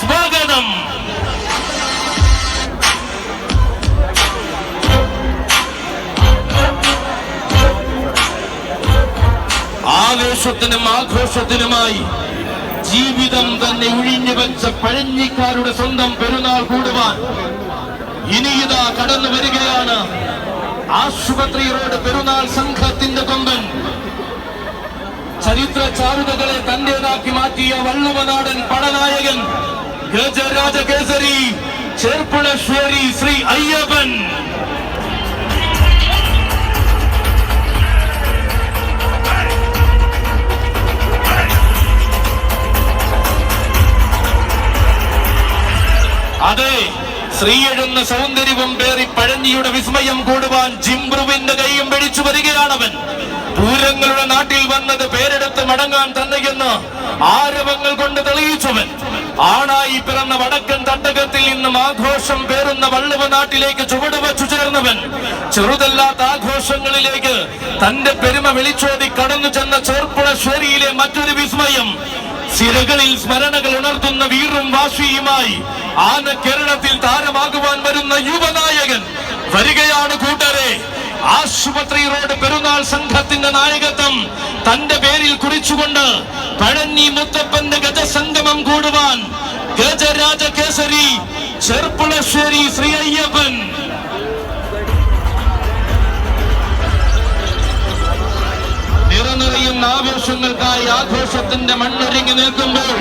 സ്വാഗതം. ആവേശത്തിനും ആഘോഷത്തിനുമായി ജീവിതം തന്നെ ഒഴിഞ്ഞു വെച്ച പഴഞ്ഞിക്കാരുടെ സ്വന്തം പെരുന്നാൾ കൂടുവാൻ ഇനിയിതാ കടന്നു വരികയാണ് ആശുപത്രി റോഡ് പെരുന്നാൾ സംഘത്തിന്റെ കൊമ്പൻ. ചരിത്ര ചാരുതകളെ തന്റേതാക്കി മാറ്റിയ വള്ളുവനാടൻ പടനായകൻ ഗജരാജ കേസരി ചെർപ്പുളശ്ശേരി ശ്രീ അയ്യപ്പൻ. അതെ ശ്രീയെഴുന്ന സൗന്ദര്യവും പേറി പഴഞ്ഞിയുടെ വിസ്മയം കൂടുവാൻ ജിംബ്രുവിന്റെ കൈയും പിടിച്ചു വരികയാണവൻ. പൂരങ്ങളുടെ നാട്ടിൽ വന്നത് മടങ്ങാൻ തന്നെയെന്ന് ആരവങ്ങൾ കൊണ്ട് തെളിയിച്ചവൻ. ആണായി പിറന്ന വടക്കൻ തട്ടകത്തിൽ നിന്നും ആഘോഷം പേറുന്ന വള്ളുവ നാട്ടിലേക്ക് ചുവട് വച്ചു ചേർന്നവൻ. ചെറുതല്ലാത്ത ആഘോഷങ്ങളിലേക്ക് തന്റെ പെരുമ വിളിച്ചോതി കടന്നു ചെന്ന ചെറുപ്പുഴശ്ശേരിയിലെ മറ്റൊരു വിസ്മയം. സിരകളിൽ സ്മരണകൾ ഉണർത്തുന്ന വീറും വാശിയുമായി ആന കേരളത്തിൽ താരമാകുവാൻ വരുന്ന യുവനായകൻ. വരികയാണ് കൂട്ടരെ. ആശുപത്രി റോഡ് പെരുന്നാൾ സംഘത്തിന്റെ നായകത്വം തന്റെ പേരിൽ കുറിച്ചുകൊണ്ട് പഴഞ്ഞി മുത്തപ്പന്റെ ഗജസംഗമം കൂടുവാൻ ഗജരാജ കേസരി ചെർപ്പുളശ്ശേരി ശ്രീ അയ്യപ്പൻ നിറനിറയുന്ന ആവേശങ്ങൾക്കായി ആഘോഷത്തിന്റെ മണ്ണൊരുങ്ങി നിൽക്കുമ്പോൾ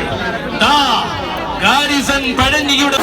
പഴഞ്ഞിയുടെ